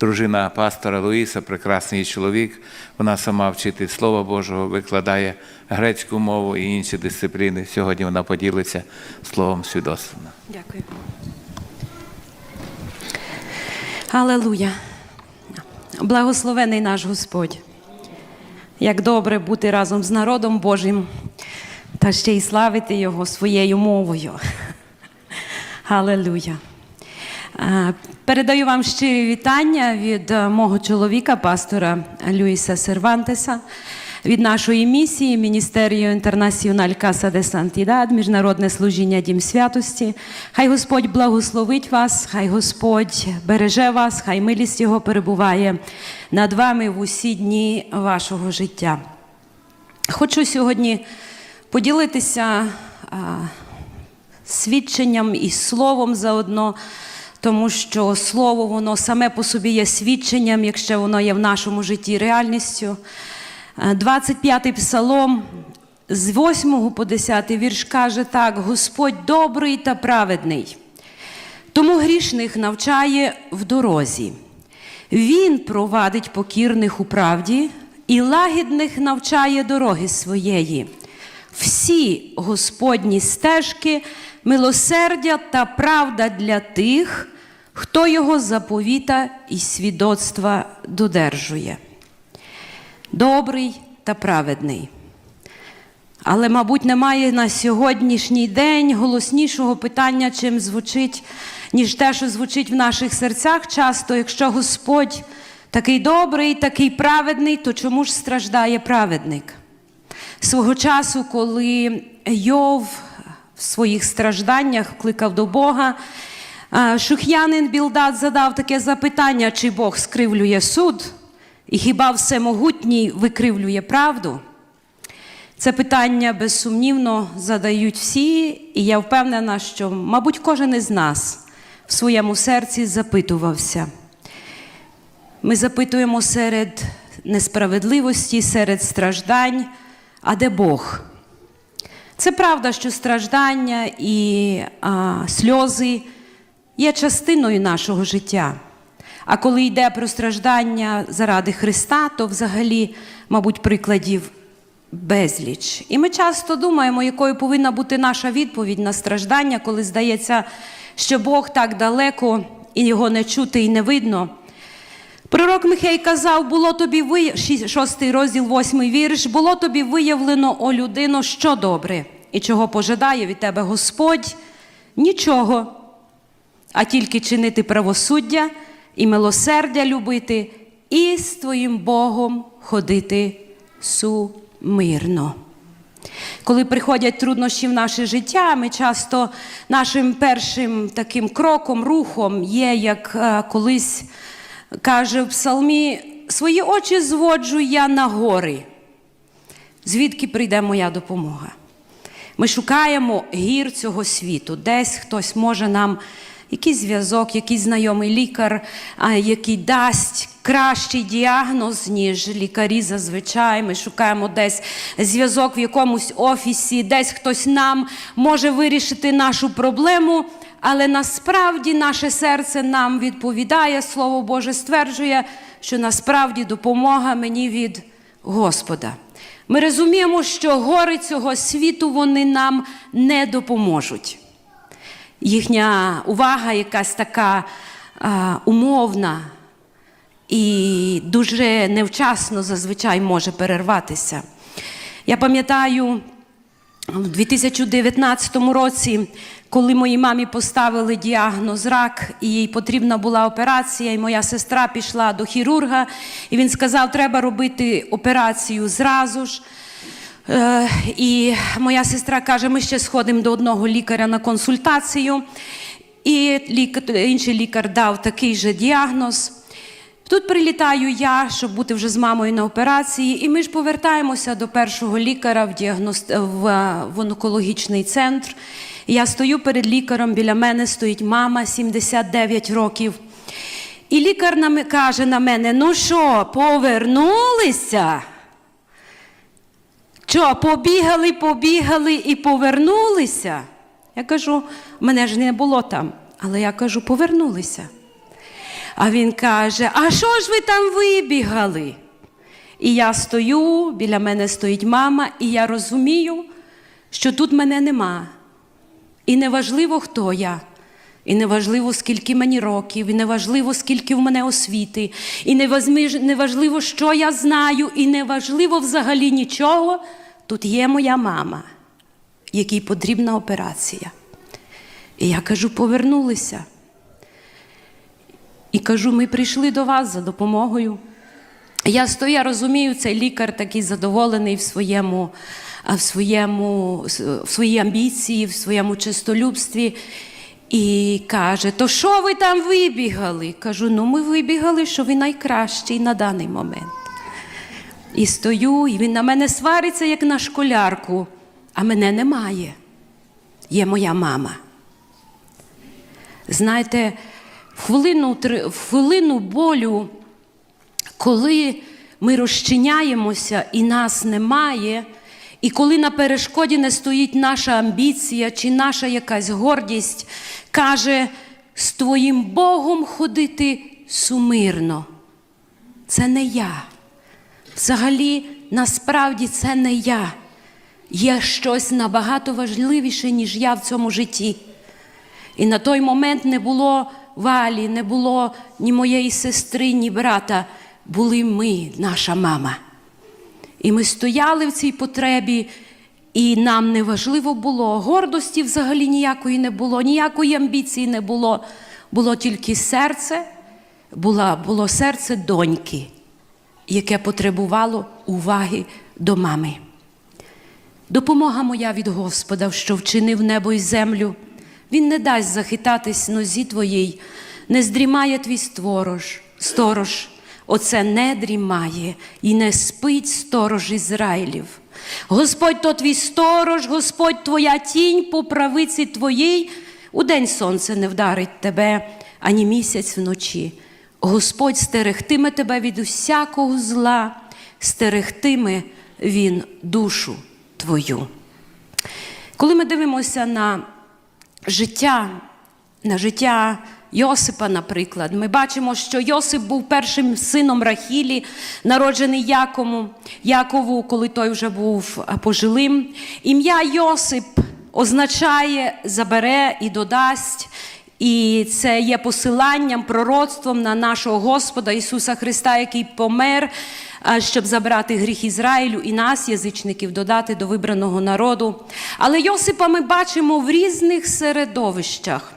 Дружина пастора Луїса, прекрасний чоловік. Вона сама вчитель Слова Божого, викладає грецьку мову і інші дисципліни. Сьогодні вона поділиться словом свідоцтва. Дякую. Алелуя. Благословений наш Господь. Як добре бути разом з народом Божим та ще й славити Його своєю мовою. Алелуя. Е, Передаю вам щирі вітання від е, мого чоловіка, пастора Люїса Сервантеса, від нашої місії Міністеріо Інтернаціональ Каса де Сантідад, Міжнародне служіння Дім святості. Хай Господь благословить вас, хай Господь береже вас, хай милість Його перебуває над вами в усі дні вашого життя. Хочу сьогодні поділитися а, свідченням і словом заодно, тому що слово воно саме по собі є свідченням, якщо воно є в нашому житті реальністю. Е, 25-й псалом з 8 по 10 вірш каже так: Господь добрий та праведний. Тому грішних навчає в дорозі. Він провадить покірних у правді і лагідних навчає дороги своєї. Всі Господні стежки, милосердя та правда для тих, хто його заповіта і свідоцтва додержує. Добрий та праведний. Але, мабуть, немає на сьогоднішній день голоснішого питання, чим звучить, ніж те, що звучить в наших серцях часто, якщо Господь такий добрий, такий праведний, то чому ж страждає праведник? Свого часу, коли Йов в своїх стражданнях кликав до Бога, шух'янин Білдат задав таке запитання, чи Бог скривлює суд, і хіба всемогутній викривлює правду? Це питання безсумнівно задають всі, і я впевнена, що, мабуть, кожен із нас в своєму серці запитувався. Ми запитуємо серед несправедливості, серед страждань, а де Бог? Це правда, що страждання і а, сльози є частиною нашого життя. А коли йде про страждання заради Христа, то взагалі, мабуть, прикладів безліч. І ми часто думаємо, якою повинна бути наша відповідь на страждання, коли здається, що Бог так далеко і його не чути і не видно. Пророк Михей казав, було тобі ви... ші- шостий розділ, восьмий вірш, було тобі виявлено, о людино, що добре, і чого пожадає від тебе Господь? Нічого, а тільки чинити правосуддя і милосердя любити, і з твоїм Богом ходити сумирно. Коли приходять труднощі в наше життя, ми часто нашим першим таким кроком, рухом є, як е, колись каже в псалмі, свої очі зводжу я на гори. Звідки прийде моя допомога? Ми шукаємо гір цього світу. Десь хтось може нам якийсь зв'язок, якийсь знайомий лікар, який дасть кращий діагноз, ніж лікарі зазвичай. Ми шукаємо десь зв'язок в якомусь офісі, десь хтось нам може вирішити нашу проблему. Але насправді наше серце нам відповідає, Слово Боже стверджує, що насправді допомога мені від Господа. Ми розуміємо, що гори цього світу вони нам не допоможуть. Їхня увага якась така а, умовна і дуже невчасно зазвичай може перерватися. Я пам'ятаю, в 2019 році, коли моїй мамі поставили діагноз рак, і їй потрібна була операція, і моя сестра пішла до хірурга, і він сказав, треба робити операцію зразу ж. Е, І моя сестра каже: ми ще сходимо до одного лікаря на консультацію. І лікар, інший лікар дав такий же діагноз. Тут прилітаю я, щоб бути вже з мамою на операції, і ми ж повертаємося до першого лікаря в, діагност... в, в онкологічний центр. Я стою перед лікарем, біля мене стоїть мама 79 років. І лікар каже на мене: ну що, повернулися? Що, побігали, побігали і повернулися? Я кажу, мене ж не було там, але я кажу, повернулися. А він каже: А що ж ви там вибігали? І я стою, біля мене стоїть мама, і я розумію, що тут мене нема. І неважливо, хто я, і неважливо, скільки мені років, і неважливо, скільки в мене освіти, і неважливо, що я знаю, і неважливо взагалі нічого. Тут є моя мама, якій потрібна операція. І я кажу, повернулися. І кажу, ми прийшли до вас за допомогою. Я стою, я розумію, цей лікар такий задоволений в своєму, в своєму, в своїй амбіції, в своєму чистолюбстві. І каже: То що ви там вибігали? Кажу, ну ми вибігали, що ви найкращий на даний момент. І стою, і він на мене свариться, як на школярку, а мене немає. Є моя мама. Знаєте, в хвилину, в хвилину болю, коли ми розчиняємося і нас немає, і коли на перешкоді не стоїть наша амбіція чи наша якась гордість, каже, з твоїм Богом ходити сумирно. Це не я. Взагалі, насправді це не я. Є щось набагато важливіше, ніж я в цьому житті. І на той момент не було валі, не було ні моєї сестри, ні брата. Були ми, наша мама. І ми стояли в цій потребі, і нам не важливо було. Гордості взагалі ніякої не було, ніякої амбіції не було. Було тільки серце, була, було серце доньки, яке потребувало уваги до мами. Допомога моя від Господа, що вчинив небо і землю. Він не дасть захитатись нозі твоїй, не здрімає твій сторож, сторож. Оце не дрімає і не спить сторож Ізраїлів. Господь то твій сторож, Господь твоя тінь по правиці твоїй, удень сонце не вдарить тебе, ані місяць вночі. Господь стерегтиме тебе від усякого зла, стерегтиме Він душу твою. Коли ми дивимося на життя, на життя Йосипа, наприклад, ми бачимо, що Йосип був першим сином Рахілі, народжений Якому, Якову, коли той вже був пожилим. Ім'я Йосип означає забере і додасть. І це є посиланням, пророцтвом на нашого Господа Ісуса Христа, який помер, щоб забрати гріх Ізраїлю і нас, язичників, додати до вибраного народу. Але Йосипа ми бачимо в різних середовищах.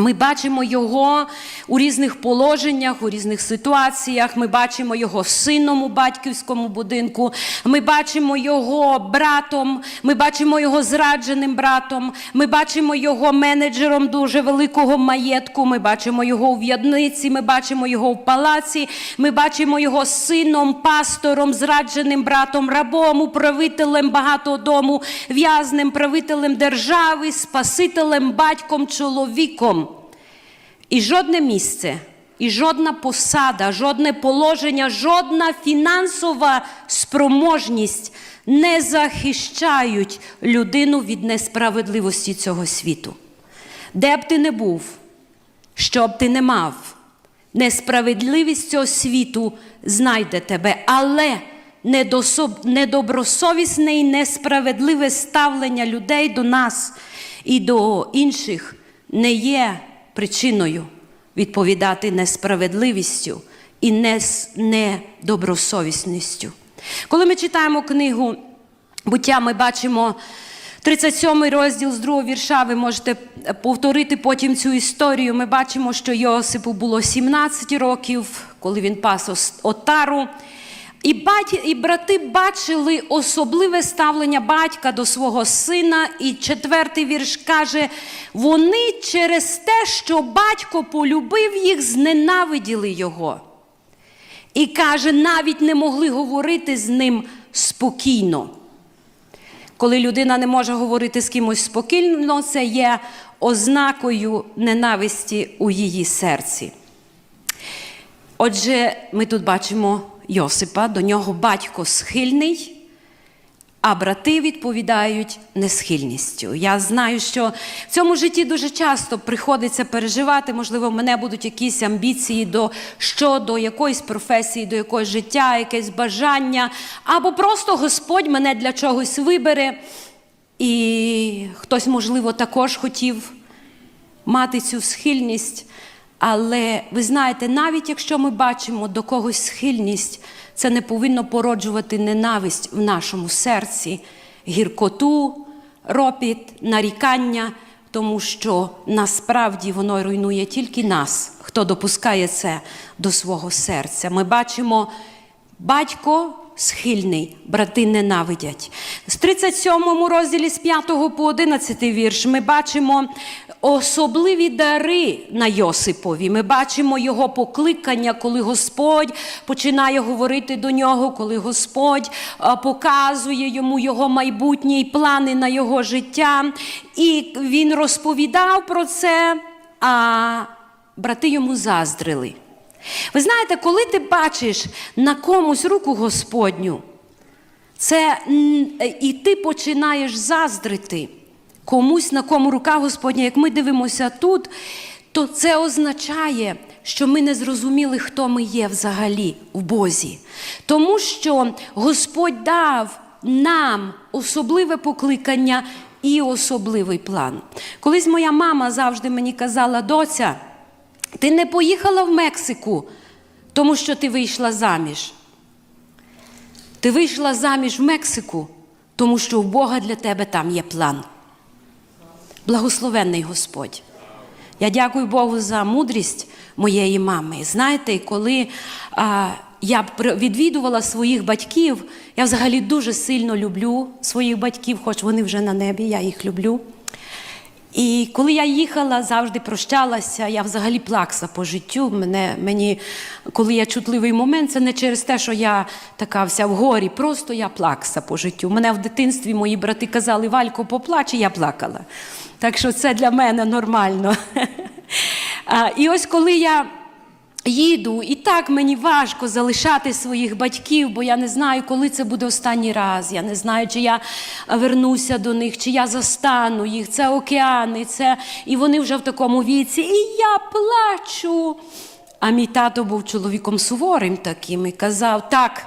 Ми бачимо його у різних положеннях, у різних ситуаціях. Ми бачимо його сином у батьківському будинку. Ми бачимо його братом. Ми бачимо його зрадженим братом. Ми бачимо його менеджером дуже великого маєтку. Ми бачимо його у в'язниці. Ми бачимо його в палаці. Ми бачимо його сином, пастором, зрадженим братом, рабом, управителем багатого дому, в'язнем, правителем держави, спасителем, батьком, чоловіком. І жодне місце, і жодна посада, жодне положення, жодна фінансова спроможність не захищають людину від несправедливості цього світу. Де б ти не був, що б ти не мав, несправедливість цього світу знайде тебе, але недобросовісне і несправедливе ставлення людей до нас і до інших не є причиною відповідати несправедливістю і недобросовісністю. Коли ми читаємо книгу буття, ми бачимо 37 розділ з другого вірша. Ви можете повторити потім цю історію. Ми бачимо, що Йосипу було 17 років, коли він пас отару. І, баті, і брати бачили особливе ставлення батька до свого сина. І четвертий вірш каже: вони через те, що батько полюбив їх, зненавиділи його. І каже, навіть не могли говорити з ним спокійно. Коли людина не може говорити з кимось спокійно, це є ознакою ненависті у її серці. Отже, ми тут бачимо Йосипа, до нього батько схильний, а брати відповідають несхильністю. Я знаю, що в цьому житті дуже часто приходиться переживати. Можливо, в мене будуть якісь амбіції до щодо якоїсь професії, до якогось життя, якесь бажання, або просто Господь мене для чогось вибере. І хтось, можливо, також хотів мати цю схильність. Але ви знаєте, навіть якщо ми бачимо до когось схильність, це не повинно породжувати ненависть в нашому серці, гіркоту, ропіт, нарікання, тому що насправді воно руйнує тільки нас, хто допускає це до свого серця. Ми бачимо батько схильний, брати ненавидять. З 37 розділі з 5 по 11 вірш ми бачимо особливі дари на Йосипові. Ми бачимо його покликання, коли Господь починає говорити до нього, коли Господь показує йому його майбутні плани на його життя. І він розповідав про це, а брати йому заздрили. Ви знаєте, коли ти бачиш на комусь руку Господню, це і ти починаєш заздрити комусь, на кому рука Господня, як ми дивимося тут, то це означає, що ми не зрозуміли, хто ми є взагалі в Бозі. Тому що Господь дав нам особливе покликання і особливий план. Колись моя мама завжди мені казала, доця. Ти не поїхала в Мексику, тому що ти вийшла заміж. Ти вийшла заміж в Мексику, тому що у Бога для тебе там є план. Благословенний Господь. Я дякую Богу за мудрість моєї мами. Знаєте, коли а, я відвідувала своїх батьків, я взагалі дуже сильно люблю своїх батьків, хоч вони вже на небі, я їх люблю. І коли я їхала, завжди прощалася, я взагалі плакса по життю. Мене, мені, коли я чутливий момент, це не через те, що я така вся в горі, просто я плакса по життю. Мене в дитинстві мої брати казали, Валько, поплач, і я плакала. Так що це для мене нормально. І ось коли я їду, і так мені важко залишати своїх батьків, бо я не знаю, коли це буде останній раз. Я не знаю, чи я вернуся до них, чи я застану їх. Це океани, це і вони вже в такому віці. І я плачу. А мій тато був чоловіком суворим таким і казав: так,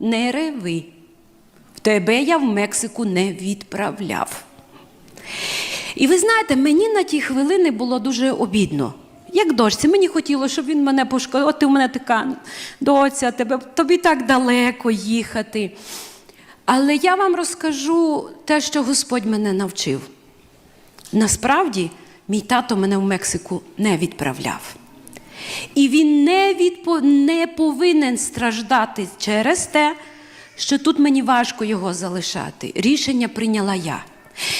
не реви. В тебе я в Мексику не відправляв. І ви знаєте, мені на ті хвилини було дуже обідно. Як дочці, мені хотілося, щоб він мене пошкодив. От ти в мене така доця, тебе, тобі так далеко їхати. Але я вам розкажу те, що Господь мене навчив. Насправді, мій тато мене в Мексику не відправляв. І він не, відпо... не повинен страждати через те, що тут мені важко його залишати. Рішення прийняла я.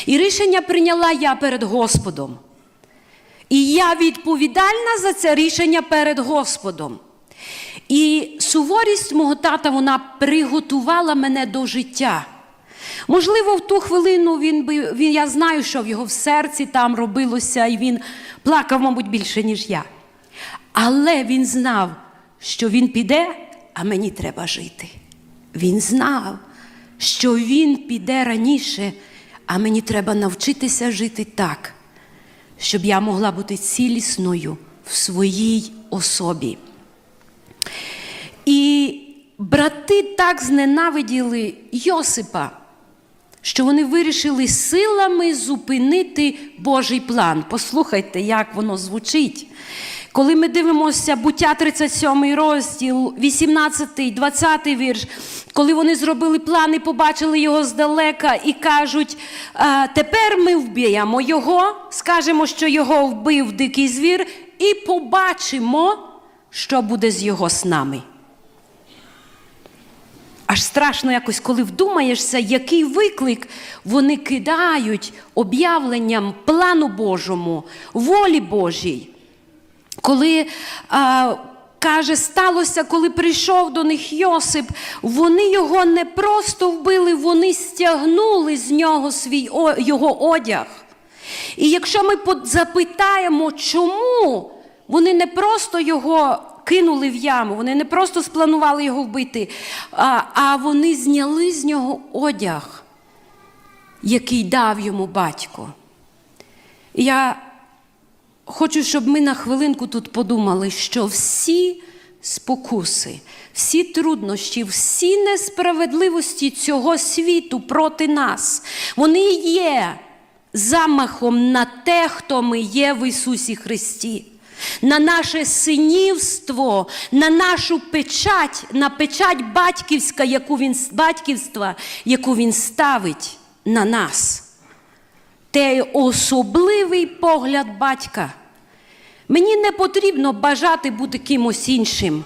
І рішення прийняла я перед Господом. І я відповідальна за це рішення перед Господом. І суворість мого тата вона приготувала мене до життя. Можливо, в ту хвилину він би він, я знаю, що в його в серці там робилося, і він плакав, мабуть, більше, ніж я. Але він знав, що він піде, а мені треба жити. Він знав, що він піде раніше, а мені треба навчитися жити так, щоб я могла бути цілісною в своїй особі. І брати так зненавиділи Йосипа, що вони вирішили силами зупинити Божий план. Послухайте, як воно звучить. Коли ми дивимося буття 37 розділ, 18, 20 вірш, коли вони зробили план і побачили його здалека і кажуть, «А, тепер ми вб'ємо його, скажемо, що його вбив дикий звір, і побачимо, що буде з його снами. Аж страшно якось, коли вдумаєшся, який виклик вони кидають об'явленням плану Божому, волі Божій. Коли а, каже, сталося, коли прийшов до них Йосип, вони його не просто вбили, вони стягнули з нього свій його одяг. І якщо ми запитаємо, чому вони не просто його кинули в яму, вони не просто спланували його вбити, а, а вони зняли з нього одяг. який дав йому батько. Я хочу, щоб ми на хвилинку тут подумали, що всі спокуси, всі труднощі, всі несправедливості цього світу проти нас, вони є замахом на те, хто ми є в Ісусі Христі. На наше синівство, на нашу печать, на печать батьківська, яку він, батьківства, яку він ставить на нас. Те особливий погляд батька. Мені не потрібно бажати бути кимось іншим.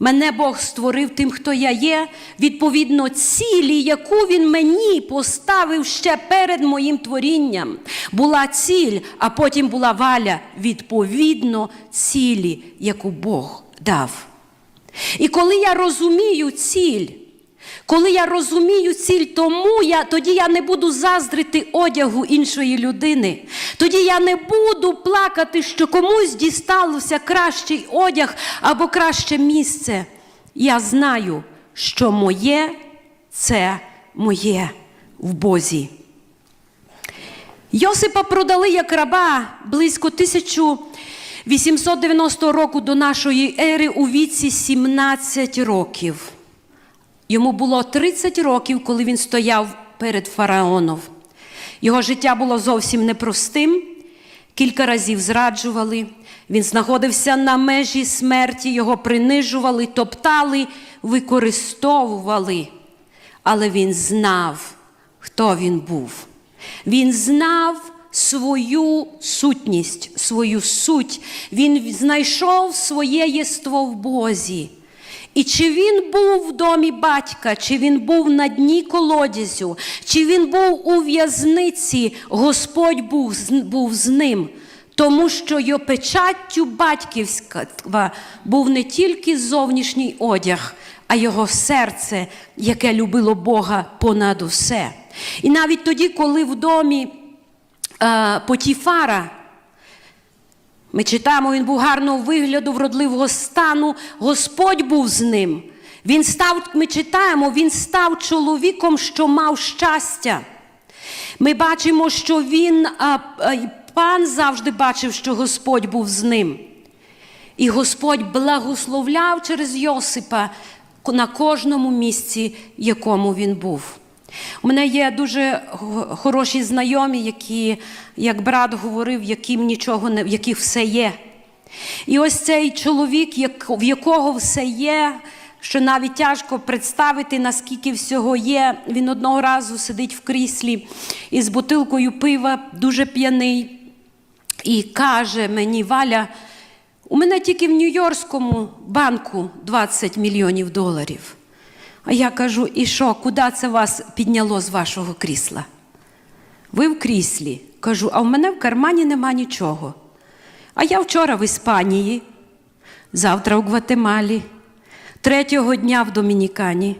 Мене Бог створив тим, хто я є, відповідно цілі, яку Він мені поставив ще перед моїм творінням. Була ціль, а потім була валя, відповідно цілі, яку Бог дав. І коли я розумію ціль, коли я розумію ціль, тому я, тоді я не буду заздрити одягу іншої людини. Тоді я не буду плакати, що комусь дісталося кращий одяг або краще місце. Я знаю, що моє це моє в Бозі. Йосипа продали як раба близько 1890 року до нашої ери у віці 17 років. Йому було 30 років, коли він стояв перед фараоном. Його життя було зовсім непростим. Кілька разів зраджували. Він знаходився на межі смерті, його принижували, топтали, використовували. Але він знав, хто він був. Він знав свою сутність, свою суть. Він знайшов своє єство в Бозі. І чи він був в домі батька, чи він був на дні колодязю, чи він був у в'язниці, Господь був, був з ним. Тому що його печаттю батьківська був не тільки зовнішній одяг, а його серце, яке любило Бога понад усе. І навіть тоді, коли в домі е, Потіфара ми читаємо, він був гарного вигляду, вродливого стану. Господь був з ним. Він став, ми читаємо, він став чоловіком, що мав щастя. Ми бачимо, що він, а, а, пан завжди бачив, що Господь був з ним. І Господь благословляв через Йосипа на кожному місці, якому він був. У мене є дуже хороші знайомі, які, як брат говорив, яким нічого не, в яких все є. І ось цей чоловік, як, в якого все є, що навіть тяжко представити, наскільки всього є. Він одного разу сидить в кріслі із бутилкою пива, дуже п'яний, і каже мені, Валя, у мене тільки в Нью-Йоркському банку 20 мільйонів доларів. А я кажу, і що, куди це вас підняло з вашого крісла? Ви в кріслі. Кажу, а в мене в кармані нема нічого. А я вчора в Іспанії, завтра у Гватемалі, третього дня в Домінікані.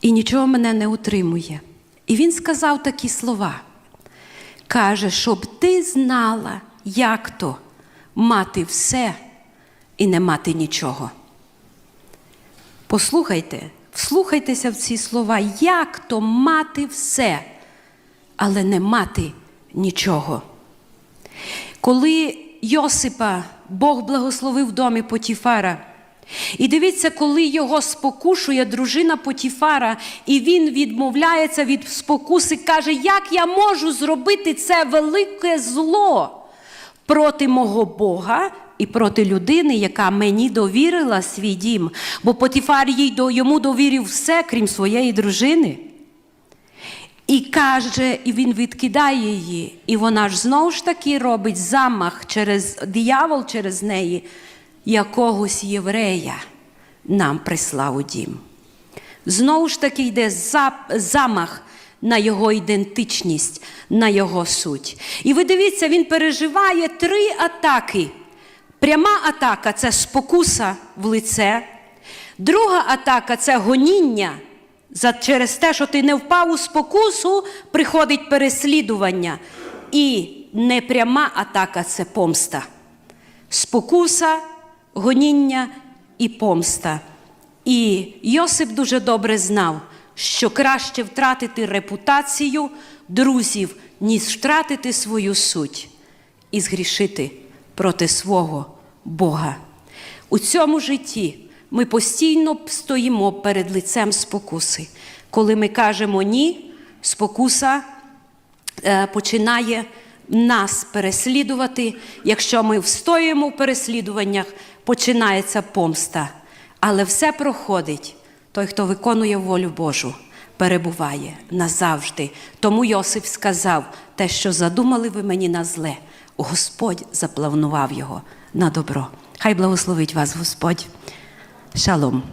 І нічого мене не утримує. І він сказав такі слова. Каже, щоб ти знала, як то мати все і не мати нічого. Послухайте, вслухайтеся в ці слова, як то мати все, але не мати нічого. Коли Йосипа Бог благословив в домі Потіфара, і дивіться, коли його спокушує дружина Потіфара, і він відмовляється від спокуси, каже, як я можу зробити це велике зло проти мого Бога і проти людини, яка мені довірила свій дім, бо Потіфар їй йому довірив все, крім своєї дружини. І каже, і він відкидає її, і вона ж знову ж таки робить замах через диявол через неї, якогось єврея нам прислав у дім. Знову ж таки йде замах на його ідентичність, на його суть. І ви дивіться, він переживає три атаки. Пряма атака це спокуса в лице. Друга атака це гоніння. За, через те, що ти не впав у спокусу, приходить переслідування. І непряма атака це помста. Спокуса, гоніння і помста. І Йосип дуже добре знав, що краще втратити репутацію друзів, ніж втратити свою суть і згрішити проти свого Бога. У цьому житті ми постійно стоїмо перед лицем спокуси. Коли ми кажемо ні, спокуса е, починає нас переслідувати. Якщо ми встоїмо в переслідуваннях, починається помста. Але все проходить. Той, хто виконує волю Божу, перебуває назавжди. Тому Йосип сказав: те, що задумали ви мені на зле, Господь запланував його на добро. Хай благословить вас Господь. Шалом.